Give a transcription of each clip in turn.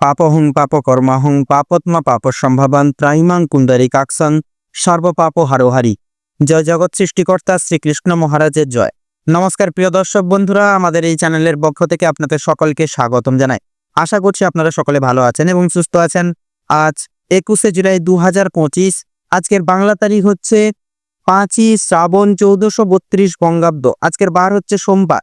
পাপহং পাপকর্মাহং পাপত্মা পাপ সম্ভাবান ত্রাইমাং কুন্দারি কাকসান সর্বপাপ হারোহারি জয় জগৎ সৃষ্টিকর্তা শ্রীকৃষ্ণ মহারাজের জয়। নমস্কার প্রিয় দর্শক বন্ধুরা, আমাদের এই চ্যানেলের পক্ষ থেকে আপনাদের সকলকে স্বাগতম জানাই। আশা করছি আপনারা সকলে ভালো আছেন এবং সুস্থ আছেন। আজ একুশে জুলাই দু হাজার পঁচিশ, আজকের বাংলা তারিখ হচ্ছে পাঁচই শ্রাবণ চৌদ্দশো বত্রিশ বঙ্গাব্দ। আজকের বার হচ্ছে সোমবার।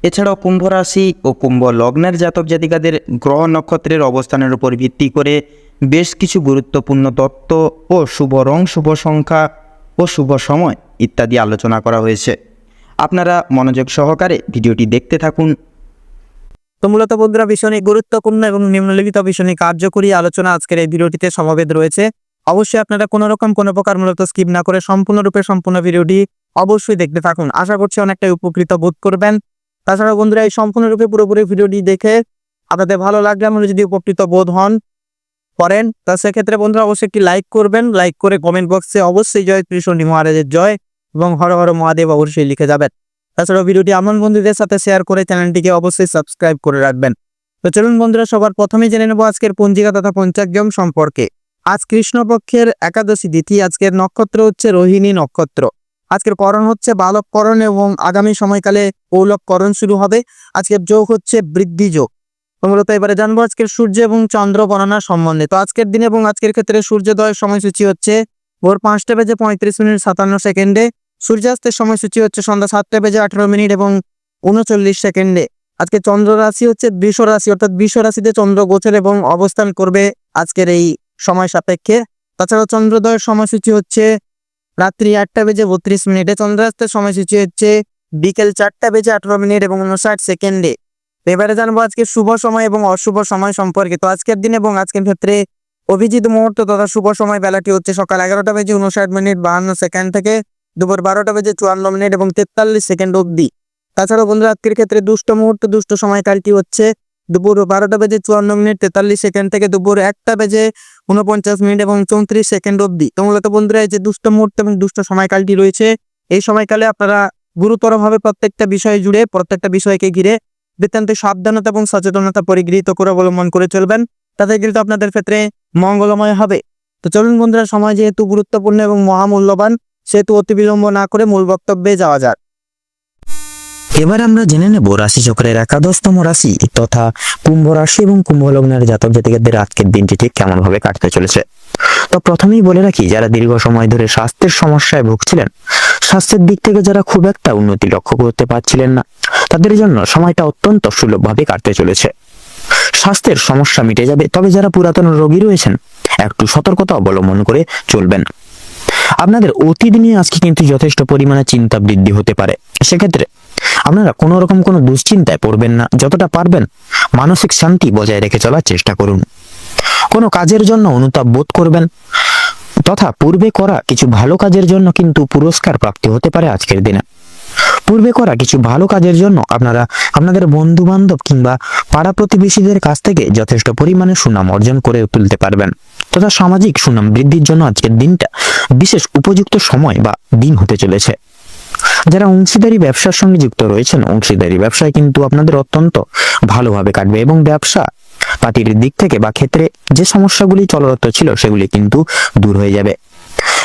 এছাড়াও কুম্ভ রাশি ও কুম্ভ লগ্নের জাতক জাতিকাদের গ্রহ নক্ষত্রের অবস্থানের উপর ভিত্তি করে বেশ কিছু গুরুত্বপূর্ণ তত্ত্ব ও শুভ রং, শুভ সংখ্যা ও শুভ সময় ইত্যাদি আলোচনা করা হয়েছে। আপনারা মনোযোগ সহকারে ভিডিওটি দেখতে থাকুন। তো মূলত বন্ধুরা ভীষণই গুরুত্বপূর্ণ এবং নিম্নলিখিত ভীষণই কার্যকরী আলোচনা আজকের এই ভিডিওটিতে সমাবেত রয়েছে। অবশ্যই আপনারা কোনো রকম কোনো প্রকার মূলত স্কিপ না করে সম্পূর্ণরূপে সম্পূর্ণ ভিডিওটি অবশ্যই দেখতে থাকুন। আশা করছি অনেকটাই উপকৃত বোধ করবেন। তাছাড়া বন্ধুরা, এই সম্পূর্ণরূপে পুরোপুরি ভিডিওটি দেখে আপনাদের ভালো লাগলে আপনারা যদি উপকৃত বোধ হন, করেন। তা সেক্ষেত্রে বন্ধুরা অবশ্যই একটি লাইক করবেন। লাইক করে কমেন্ট বক্সে অবশ্যই জয় কৃষ্ণ মহারাজের জয় এবং হর হর মহাদেব অবশ্যই লিখে যাবেন। তাছাড়া ভিডিওটি এমন বন্ধুদের সাথে শেয়ার করে চ্যানেলটিকে অবশ্যই সাবস্ক্রাইব করে রাখবেন। তো চলুন বন্ধুরা, সবার প্রথমে জেনে নেব আজকের পঞ্জিকা তথা পঞ্চাগ্যম সম্পর্কে। আজ কৃষ্ণপক্ষের একাদশী তিথি, আজকের নক্ষত্র হচ্ছে রোহিণী নক্ষত্র। আজকের করণ হচ্ছে বালক বালককরণ এবং আগামী সময়কালে পৌলককরণ শুরু হবে। আজকের যোগ হচ্ছে বৃদ্ধি যোগ। মূলত এবারে জানব আজকের সূর্য এবং চন্দ্র গণনা সম্বন্ধে। তো আজকের দিন এবং আজকের ক্ষেত্রে সূর্যোদয়ের সময়সূচি হচ্ছে ভোর পাঁচটা বেজে পঁয়ত্রিশ মিনিট সাতান্ন সেকেন্ডে। সূর্যাস্তের সময়সূচি হচ্ছে সন্ধ্যা সাতটা বেজে আঠারো মিনিট এবং উনচল্লিশ সেকেন্ডে। আজকে চন্দ্র রাশি হচ্ছে বৃষ রাশি, অর্থাৎ বৃষ রাশিতে চন্দ্র গোচর এবং অবস্থান করবে আজকের এই সময় সাপেক্ষে। তাছাড়া চন্দ্রোদয়ের সময়সূচি হচ্ছে রাত্রি আটটা বেজে বত্রিশ মিনিটে চন্দ্রাস্তের সময়সূচি হচ্ছে বিকেল চারটা বেজে আঠারো মিনিট এবং উনষাট সেকেন্ডে। এবারে জানব আজকে শুভ সময় এবং অশুভ সময় সম্পর্কে। তো আজকের দিন এবং আজকের ক্ষেত্রে অভিজিৎ মুহূর্ত তথা শুভ সময় বেলাটি হচ্ছে সকাল এগারোটা বেজে উনষাট মিনিট বাহান্ন সেকেন্ড থেকে দুপুর বারোটা বেজে চুয়ান্ন মিনিট এবং তেতাল্লিশ সেকেন্ড অবধি। তাছাড়াও বন্ধুরা, আজকের ক্ষেত্রে দুষ্ট মুহূর্ত, দুষ্ট সময়কালটি হচ্ছে দুপুর বারোটা বেজে চুয়ান্ন মিনিট তেতাল্লিশ সেকেন্ড থেকে দুপুর একটা বেজে উনপঞ্চাশ মিনিট এবং চৌত্রিশ সেকেন্ড অবধি। তো মূলত বন্ধুরা, এই যে দুষ্ট মুহূর্ত এবং দুষ্ট সময়কালটি রয়েছে, এই সময়কালে আপনারা গুরুতরভাবে প্রত্যেকটা বিষয় জুড়ে, প্রত্যেকটা বিষয়কে ঘিরে নিতান্ত সাবধানতা এবং সচেতনতা পরিগৃহীত করে অবলম্বন করে চলবেন। তাতে কিন্তু আপনাদের ক্ষেত্রে মঙ্গলময় হবে। তো চলুন বন্ধুরা, সময় যেহেতু গুরুত্বপূর্ণ এবং মহামূল্যবান, সেহেতু অতি বিলম্ব না করে মূল বক্তব্যে যাওয়া যাক। এবার আমরা জেনে নেব রাশি চক্রের একাদশতম রাশি, তথা কুম্ভ রাশি এবং কুম্ভ লগ্নের জাতক জাতিকাদের আজকের দিনটি ঠিক কেমন ভাবে কাটতে চলেছে। তো প্রথমেই বলে রাখি, যারা দীর্ঘ সময় ধরে স্বাস্থ্যের সমস্যায় ভুগছিলেন, স্বাস্থ্যের দিক থেকে যারা খুব একটা উন্নতি লক্ষ্য করতে পারছিলেন না, তাদের জন্য সময়টা অত্যন্ত সুলভভাবে কাটতে চলেছে। স্বাস্থ্যের সমস্যা মিটে যাবে, তবে যারা পুরাতন রোগী রয়েছেন, একটু সতর্কতা অবলম্বন করে চলবেন। আপনাদের অতীত নিয়ে আজকে কিন্তু যথেষ্ট পরিমাণে চিন্তা বৃদ্ধি হতে পারে। সেক্ষেত্রে আপনারা কোনো রকম কোনো দুশ্চিন্তায় পড়বেন না, যতটা পারবেন মানসিক শান্তি বজায় রেখে চলার চেষ্টা করুন। কোনো কাজের জন্য অনুতাপ বোধ করবেন, তথা পূর্বে করা কিছু ভালো কাজের জন্য কিন্তু পুরস্কার প্রাপ্তি হতে পারে আজকের দিনে। পূর্বে করা কিছু ভালো কাজের জন্য আপনারা, আপনাদের বন্ধু বান্ধব কিংবা পাড়া প্রতিবেশীদের কাছ থেকে যথেষ্ট পরিমাণে সুনাম অর্জন করে তুলতে পারবেন, তথা সামাজিক সুনাম বৃদ্ধির জন্য আজকের দিনটা বিশেষ উপযুক্ত সময় বা দিন হতে চলেছে। যারা অংশীদারি ব্যবসার সঙ্গে যুক্ত রয়েছেন, অংশীদারি ব্যবসায় কিন্তু আপনাদের অত্যন্ত ভালোভাবে কাটবে এবং ব্যবসা পাতির দিক থেকে বা ক্ষেত্রে যে সমস্যাগুলি চলরত ছিল সেগুলি কিন্তু দূর হয়ে যাবে।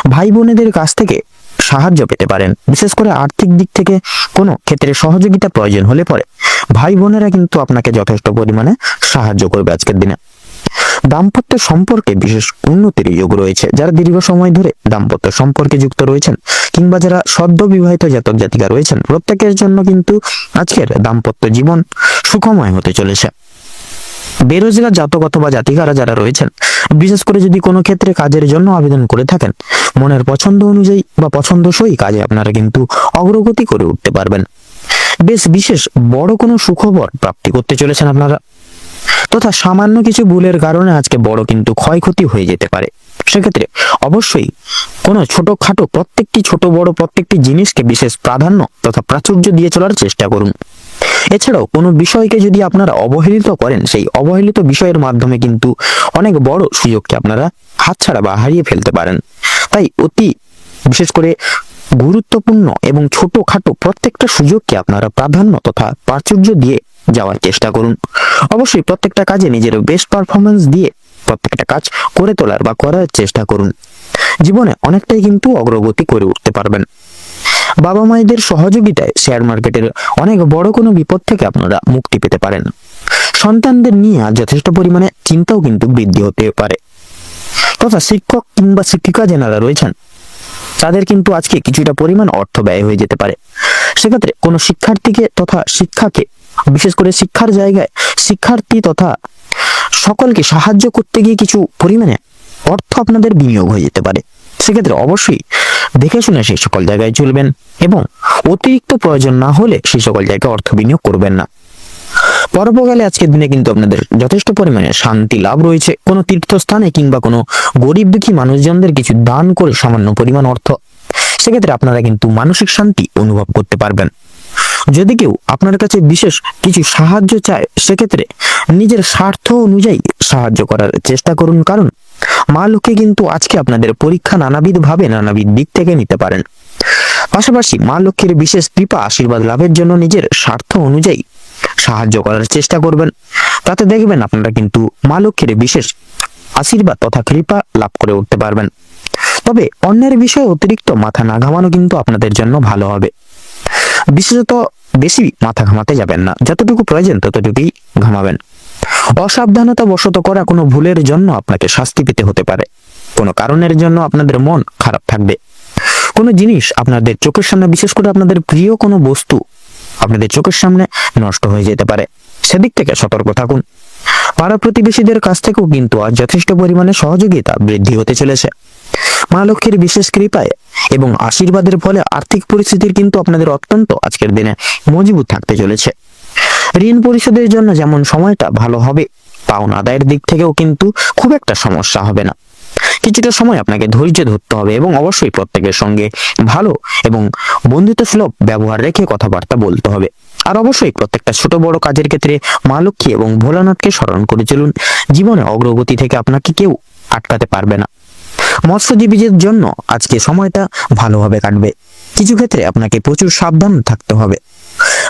ভাই বোনেদের কাছ থেকে সাহায্য পেতে পারেন। বিশেষ করে আর্থিক দিক থেকে কোনো ক্ষেত্রে সহযোগিতা প্রয়োজন হলে পরে ভাই বোনেরা কিন্তু আপনাকে যথেষ্ট পরিমাণে সাহায্য করবে আজকের দিনে। দাম্পত্য সম্পর্কে বিশেষ উন্নতির যোগ রয়েছে। যারা দীর্ঘ সময় ধরে দাম্পত্য সম্পর্কে যুক্ত রয়েছেন কিংবা যারা সদ্য বিবাহিত জাতক জাতিকা রয়েছেন, প্রত্যেকের জন্য কিন্তু আজকের দাম্পত্য জীবন সুখময় হতে চলেছে। বেরোজগার জাতক অথবা জাতিকারা যারা রয়েছেন, বিশেষ করে যদি কোনো ক্ষেত্রে কাজের জন্য আবেদন করে থাকেন, মনের পছন্দ অনুযায়ী বা পছন্দসই কাজে আপনারা কিন্তু অগ্রগতি করে উঠতে পারবেন। বেশ বিশেষ বড় কোনো সুখবর প্রাপ্তি করতে চলেছেন আপনারা। তথা সামান্য কিছু ভুলের কারণে আজকে বড় কিন্তু ক্ষয়ক্ষতি হয়ে যেতে পারে। সেক্ষেত্রে অবশ্যই কোনো ছোটখাটো প্রত্যেকটি ছোট বড় প্রত্যেকটি জিনিসকে বিশেষ প্রাধান্য তথা প্রাচুর্য দিয়ে চলার চেষ্টা করুন। এছাড়াও কোনো বিষয়কে যদি আপনারা অবহেলিত করেন, সেই অবহেলিত বিষয়ের মাধ্যমে কিন্তু অনেক বড় সুযোগকে আপনারা হাতছাড়া বা হারিয়ে ফেলতে পারেন। তাই অতি বিশেষ করে গুরুত্বপূর্ণ এবং ছোটখাটো প্রত্যেকটা সুযোগকে আপনারা প্রাধান্য তথা প্রাচুর্য দিয়ে যাওয়ার চেষ্টা করুন। অবশ্যই প্রত্যেকটা কাজে নিজের বেস্ট পারফরমেন্স দিয়ে প্রত্যেকটা কাজ করে তোলার বা করার চেষ্টা করুন। জীবনে অনেকটাই কিন্তু অগ্রগতি করে উঠতে পারবেন। বাবা মায়েদের সহযোগিতায় শেয়ার মার্কেটের অনেক বড় কোনো বিপদ থেকে আপনারা মুক্তি পেতে পারেন। সন্তানদের নিয়ে যথেষ্ট পরিমাণে চিন্তাও কিন্তু বৃদ্ধি হতে পারে। তথা শিক্ষক কিংবা শিক্ষিকা যারা রয়েছেন, তাদের কিন্তু আজকে কিছুটা পরিমাণ অর্থ ব্যয় হয়ে যেতে পারে। সেক্ষেত্রে কোনো শিক্ষার্থীকে তথা শিক্ষাকে, বিশেষ করে শিক্ষার জায়গায় শিক্ষার্থী তথা সকলকে সাহায্য করতে গিয়ে কিছু পরিমাণে অর্থ আপনাদের বিনিয়োগ হয়ে যেতে পারে। সেক্ষেত্রে অবশ্যই দেখে শুনে সেই সকল জায়গায় চলবেন এবং অতিরিক্ত প্রয়োজন না হলে সেই সকল জায়গায় অর্থ বিনিয়োগ করবেন না। পরবর্তীকালে আজকের দিনে কিন্তু আপনাদের যথেষ্ট পরিমাণে শান্তি লাভ রয়েছে। কোনো তীর্থস্থানে কিংবা কোনো গরিব দুঃখী মানুষজনদের কিছু দান করে সামান্য পরিমাণ অর্থ, সেক্ষেত্রে আপনারা কিন্তু মানসিক শান্তি অনুভব করতে পারবেন। যদি কেউ আপনার কাছে বিশেষ কিছু সাহায্য চায়, সেক্ষেত্রে নিজের স্বার্থ অনুযায়ী সাহায্য করার চেষ্টা করুন। কারণ মা লক্ষ্মী কিন্তু আজকে আপনাদের পরীক্ষা নানাবিধ ভাবে নানাবিধ দিক থেকে নিতে পারেন। পাশাপাশি মা লক্ষ্মীর বিশেষ কৃপা, আশীর্বাদ লাভের জন্য নিজের স্বার্থ অনুযায়ী সাহায্য করার চেষ্টা করবেন। তাতে দেখবেন আপনারা কিন্তু মা লক্ষ্মীর বিশেষ আশীর্বাদ তথা কৃপা লাভ করে উঠতে পারবেন। তবে অন্যের বিষয়ে অতিরিক্ত মাথা না ঘামানো কিন্তু আপনাদের জন্য ভালো হবে। বিশেষত বেশি মাথা ঘামাতে যাবেন না। যতটুকু প্রয়োজন ততটুকুই ঘামাবেন। অসাবধানতা বশত করা কোনো ভুলের জন্য আপনাকে শাস্তি পেতে হতে পারে। কোনো কারণের জন্য আপনাদের মন খারাপ থাকবে। কোনো জিনিস আপনাদের চোখের সামনে, বিশেষ করে আপনাদের প্রিয় কোনো বস্তু, আপনাদের চোখের সামনে নষ্ট হয়ে যেতে পারে। সেদিক থেকে সতর্ক থাকুন। পাড়া প্রতিবেশীদের কাছ থেকেও কিন্তু আজ যথেষ্ট পরিমাণে সহযোগিতা বৃদ্ধি হতে চলেছে। মা লক্ষ্মীর বিশেষ কৃপায় এবং আশীর্বাদের ফলে আর্থিক পরিস্থিতির কিন্তু আপনাদের অত্যন্ত আজকের দিনে মজবুত থাকতে চলেছে। ঋণ পরিশোধের জন্য যেমন সময়টা ভালো হবে পাওনা আদায়ের দিক থেকেও কিন্তু খুব একটা সমস্যা হবে না। কিছুটা সময় আপনাকে ধৈর্য ধরতে হবে এবং অবশ্যই প্রত্যেকের সঙ্গে ভালো এবং বন্ধুত্ব বন্ধুত্বসুলভ ব্যবহার রেখে কথাবার্তা বলতে হবে। আর অবশ্যই প্রত্যেকটা ছোট বড় কাজের ক্ষেত্রে মা লক্ষ্মী এবং ভোলানাথকে স্মরণ করে চলুন। জীবনে অগ্রগতি থেকে আপনাকে কেউ আটকাতে পারবে না। মৎস্যজীবীদের জন্য আজকে সময়টা ভালোভাবে কাটবে। কিছু ক্ষেত্রে আপনাকে প্রচুর সাবধান থাকতে হবে।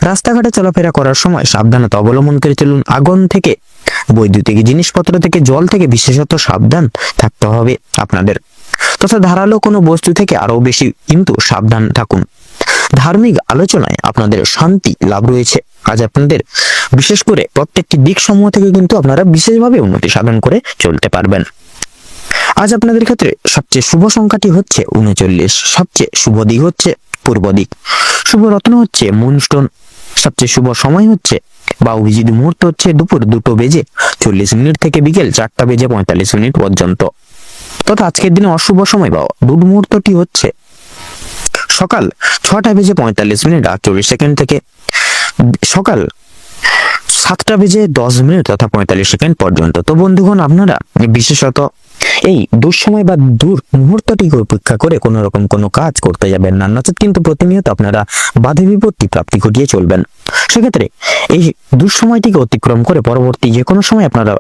রাস্তাঘাটে চলাফেরা করার সময় সাবধানতা অবলম্বন করে চলুন। আগুন থেকে, বৈদ্যুতিক জিনিসপত্র থেকে, জল থেকে বিশেষত সাবধান থাকতে হবে আপনাদের। তথা ধারালো কোনো বস্তু থেকে আরও বেশি কিন্তু সাবধান থাকুন। ধার্মিক আলোচনায় আপনাদের শান্তি লাভ রয়েছে। আজ আপনাদের বিশেষ করে প্রত্যেকটি দিক সমূহ থেকে কিন্তু আপনারা বিশেষভাবে উন্নতি সাধন করে চলতে পারবেন। আজ আপনাদের ক্ষেত্রে সবচেয়ে শুভ সংখ্যাটি হচ্ছে উনচল্লিশ। সবচেয়ে শুভ দিক হচ্ছে পূর্ব দিক। শুভ রত্ন হচ্ছে মুনস্টোন সবচেয়ে শুভ সময় হচ্ছে বা অভিজিৎ মুহূর্ত হচ্ছে দুপুর দুটো বেজে চল্লিশ মিনিট থেকে বিকেল চারটা বেজে পঁয়তাল্লিশ মিনিট পর্যন্ত। তথা আজকের দিনে অশুভ সময় বা দুট মুহূর্তটি হচ্ছে সকাল ছটা বেজে পঁয়তাল্লিশ মিনিট আর চল্লিশ সেকেন্ড থেকে সকাল সাতটা বেজে দশ মিনিট তথা পঁয়তাল্লিশ সেকেন্ড পর্যন্ত। তো বন্ধুগণ, আপনারা বিশেষত এই দুঃসময় বা দূর মুহূর্তটিকে উপেক্ষা করে কোনো রকম কোনো কাজ করতে যাবেন না। নচেত কিন্তু প্রতিনিয়ত আপনারা বাধা বিপত্তি প্রাপ্তি ঘটিয়ে চলবেন। সেক্ষেত্রে এই দুঃসময়টিকে অতিক্রম করে পরবর্তী যে কোনো সময় আপনারা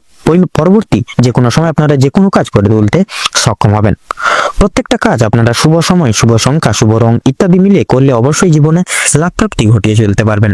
পরবর্তী যে কোনো সময় আপনারা যে কোনো কাজ করে তুলতে সক্ষম হবেন। প্রত্যেকটা কাজ আপনারা শুভ সময়, শুভ সংখ্যা, শুভ রং ইত্যাদি মিলিয়ে করলে অবশ্যই জীবনে লাভ প্রাপ্তি ঘটিয়ে চলতে পারবেন।